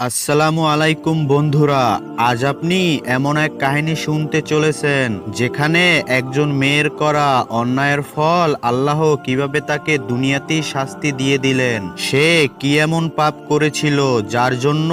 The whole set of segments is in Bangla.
আসসালামু আলাইকুম বন্ধুরা, আজ আপনি এমন এক কাহিনী শুনতে চলেছেন, যেখানে একজন মেয়ের করা অন্যায়ের ফল আল্লাহ কীভাবে তাকে দুনিয়াতেই শাস্তি দিয়ে দিলেন। সে কি এমন পাপ করেছিল, যার জন্য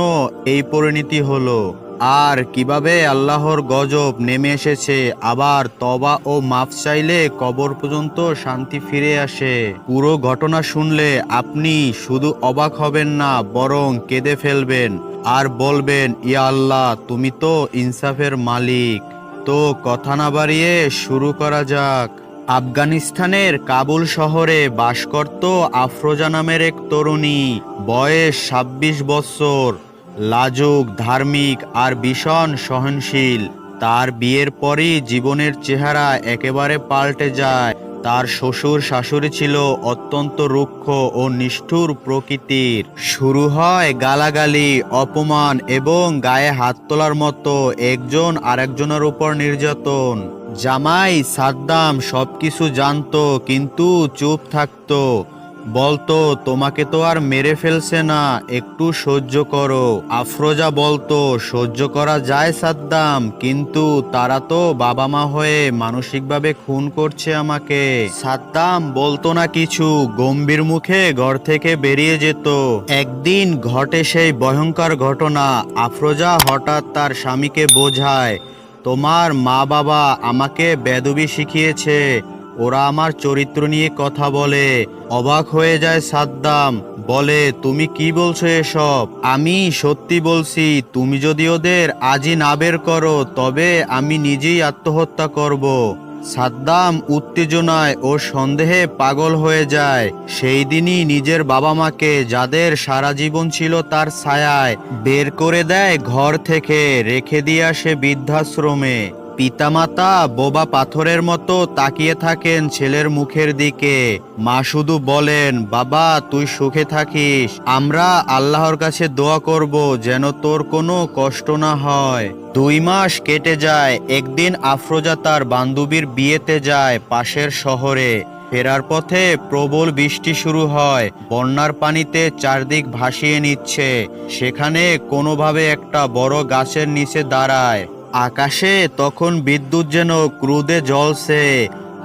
এই পরিণতি হলো? আর কীভাবে আল্লাহর গজব নেমে এসেছে, আবার তবা ও মাফ চাইলে কবর পর্যন্ত শান্তি ফিরে আসে। পুরো ঘটনা শুনলে আপনি শুধু অবাক হবেন না, বরং কেঁদে ফেলবেন আর বলবেন, ইয়া আল্লাহ, তুমি তো ইনসাফের মালিক। তো কথা না বাড়িয়ে শুরু করা যাক। আফগানিস্তানের কাবুল শহরে বাস করত আফরোজা নামের এক তরুণী। বয়স ২৬ বছর। লাজুক, ধার্মিক আর ভীষণ সহনশীল। তার বিয়ের পরই জীবনের চেহারা একেবারে পাল্টে যায়। তার শ্বশুর শাশুড়ি ছিল অত্যন্ত রুক্ষ ও নিষ্ঠুর প্রকৃতির। শুরু হয় গালাগালি, অপমান এবং গায়ে হাত তোলার মতো একজন আরেকজনের উপর নির্যাতন। জামাই সাদ্দাম সবকিছু জানতো, কিন্তু চুপ থাকতো। বলতো, তোমাকে তো আর মেরে ফেলছে না, একটু সহ্য করো। আফরোজা বলতো, সহ্য করা যায় সাদ্দাম, কিন্তু তারা তো বাবা মা হয়ে মানসিকভাবে খুন করছে আমাকে। সাদ্দাম বলতো না কিছু, গম্ভীর মুখে ঘর থেকে বেরিয়ে যেত। একদিন ঘটে সেই ভয়ঙ্কর ঘটনা। আফরোজা হঠাৎ তার স্বামীকে বোঝায়, তোমার মা বাবা আমাকে বেদবি শিখিয়েছে। ওরা আমার চরিত্র নিয়ে কথা বলে। অবাক হয়ে যায় সাদ্দাম, বলে, তুমি কি বলছো এসব? আমি সত্যি বলছি, তুমি যদি ওদের আজই না বের করো, তবে আমি নিজেই আত্মহত্যা করব। সাদ্দাম উত্তেজনায় ও সন্দেহে পাগল হয়ে যায়। সেই দিনই নিজের বাবা মাকে, যাদের সারা জীবন ছিল তার ছায়ায়, বের করে দেয় ঘর থেকে, রেখে দিয়ে আসে বৃদ্ধাশ্রমে। পিতামাতা বোবা পাথরের মতো তাকিয়ে থাকেন ছেলের মুখের দিকে। মা শুধু বলেন, বাবা, তুই সুখে থাকিস। আমরা আল্লাহর কাছে দোয়া করব যেন তোর কোনো কষ্ট না হয়। দুই মাস কেটে যায়, একদিন আফরোজা তার বান্ধবীর বিয়েতে যায় পাশের শহরে। ফেরার পথে প্রবল বৃষ্টি শুরু হয়, বন্যার পানিতে চারদিক ভাসিয়ে নিচ্ছে। সেখানে কোনোভাবে একটা বড় গাছের নিচে দাঁড়ায়। আকাশে তখন বিদ্যুৎ যেন ক্রুদে জ্বলছে।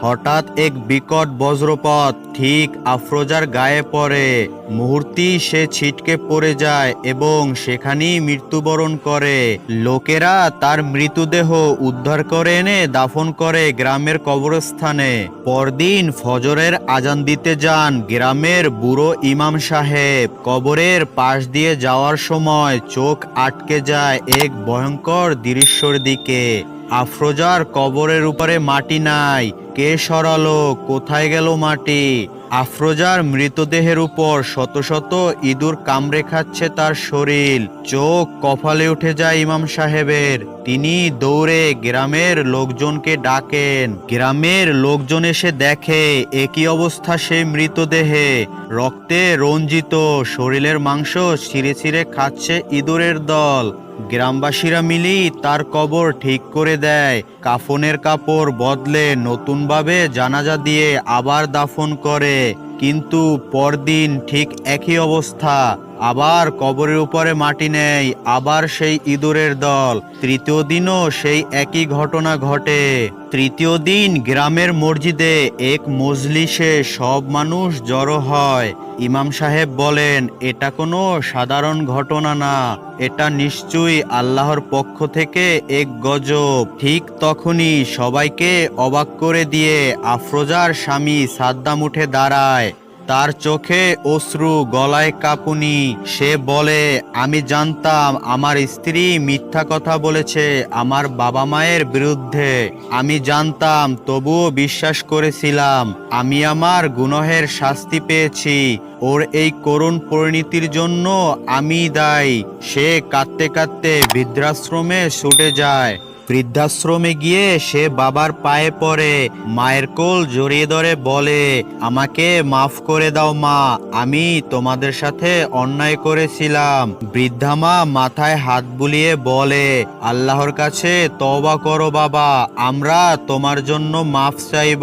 হঠাৎ এক বিকট বজ্রপাত ঠিক আফরোজার গায়ে পড়ে। মুহূর্তেই সে ছিটকে পড়ে যায় এবং সেখানেই মৃত্যুবরণ করে। লোকেরা তার মৃতদেহ উদ্ধার করে এনে দাফন করে গ্রামের কবরস্থানে। পরদিন ফজরের আজান দিতে যান গ্রামের বুড়ো ইমাম সাহেব। কবরের পাশ দিয়ে যাওয়ার সময় চোখ আটকে যায় এক ভয়ঙ্কর দৃশ্যর দিকে। আফরোজার কবরের উপরে মাটি নাই। কে সরালো? কোথায় গেল মাটি? আফরোজার মৃতদেহের উপর শত শত ইঁদুর কামড়ে খাচ্ছে তার শরীর। চোখ কফালে উঠে যায় ইমাম সাহেবের। তিনি দৌড়ে গ্রামের লোকজনকে ডাকেন। গ্রামের লোকজন এসে দেখে, একই অবস্থা সেই মৃতদেহে। রক্তে রঞ্জিত, শরীরের মাংস ছিঁড়ে ছিঁড়ে খাচ্ছে ইঁদুরের দল। গ্রামবাসীরা মিলি তার কবর ঠিক করে দেয়। কাফনের কাপড় বদলে নতুনভাবে জানাজা দিয়ে আবার দাফন করে। কিন্তু পরদিন ঠিক একই অবস্থা। আবার কবরের উপরে মাটি নেই, আবার সেই ইঁদুরের দল। তৃতীয় দিনও সেই একই ঘটনা ঘটে। তৃতীয় দিন গ্রামের মসজিদে এক মজলিসে সব মানুষ জড়ো হয়। ইমাম সাহেব বলেন, এটা কোনো সাধারণ ঘটনা না। এটা নিশ্চয়ই আল্লাহর পক্ষ থেকে এক গজব। ঠিক তখনই সবাইকে অবাক করে দিয়ে আফরোজার স্বামী সাদ্দাম উঠে দাঁড়ায়। তার চোখে অশ্রু, গলায় কাঁপুনি। সে বলে, আমি জানতাম আমার স্ত্রী মিথ্যা কথা বলেছে আমার বাবা মায়ের বিরুদ্ধে। আমি জানতাম, তবুও বিশ্বাস করেছিলাম, আমি আমার গুনহের শাস্তি পেয়েছি। ওর এই করুণ পরিণতির জন্য আমি দায়ী। সে কাঁদতে কাঁদতে বৃদ্ধাশ্রমে ছুটে যায়। বৃদ্ধাশ্রমে গিয়ে সে বাবার পায়ে পড়ে, মায়ের কোল জড়িয়ে ধরে বলে, আমাকে মাফ করে দাও মা, আমি তোমাদের সাথে অন্যায় করেছিলাম। বৃদ্ধা মা মাথায় হাত বুলিয়ে বলে, আল্লাহর কাছে তওবা করো বাবা, আমরা তোমার জন্য মাফ চাইব,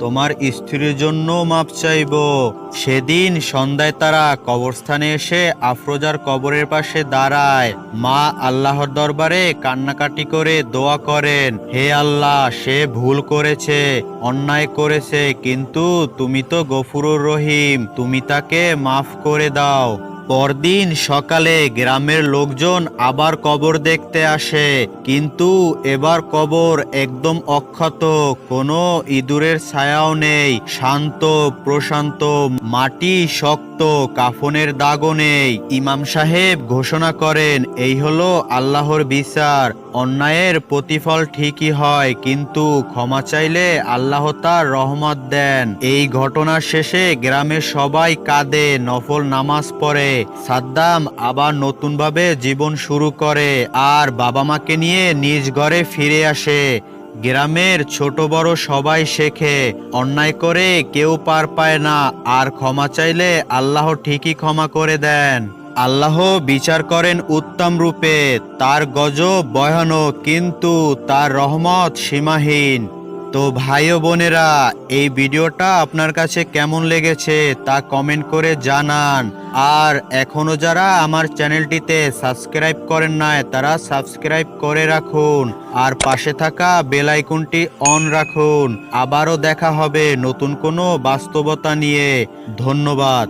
তোমার স্ত্রীর জন্য মাফ চাইব। সেদিন সন্ধ্যায় তারা কবরস্থানে এসে আফরোজার কবরের পাশে দাঁড়ায়। মা আল্লাহর দরবারে কান্নাকাটি করে দোয়া করেন, হে আল্লাহ, সে ভুল করেছে, অন্যায় করেছে, কিন্তু তুমি তো গফুরুর রহিম, তুমি তাকে মাফ করে দাও। পরদিন সকালে গ্রামের লোকজন আবার কবর দেখতে আসে, কিন্তু এবার কবর একদম অক্ষত, কোনো ইঁদুরের ছায়াও নেই, শান্ত, প্রশান্ত, মাটি শক্ত, কাফনের দাগও নেই। ইমাম সাহেব ঘোষণা করেন, এই হলো আল্লাহর বিচার, অন্যায়ের প্রতিফল ঠিকই হয়, কিন্তু ক্ষমা চাইলে আল্লাহ তার রহমত দেন। এই ঘটনার শেষে গ্রামের সবাই কাঁদে, নফল নামাজ পড়ে। সাদ্দাম আবার নতুনভাবে জীবন শুরু করে আর বাবা মাকে নিয়ে নিজ ঘরে ফিরে আসে। গ্রামের ছোট বড় সবাই শেখে, অন্যায় করে কেউ পার পায় না, আর ক্ষমা চাইলে আল্লাহ ঠিকই ক্ষমা করে দেন। আল্লাহ বিচার করেন উত্তম রূপে, তার গজব ভয়ানক, কিন্তু তার রহমত সীমাহীন। তো ভাই ও বোনেরা, এই ভিডিওটা আপনার কাছে কেমন লেগেছে তা কমেন্ট করে জানান। আর এখনও যারা আমার চ্যানেলটিতে সাবস্ক্রাইব করেন নাই, তারা সাবস্ক্রাইব করে রাখুন। আর পাশে থাকা বেল আইকনটি অন রাখুন। আবারও দেখা হবে নতুন কোনো বাস্তবতা নিয়ে। ধন্যবাদ।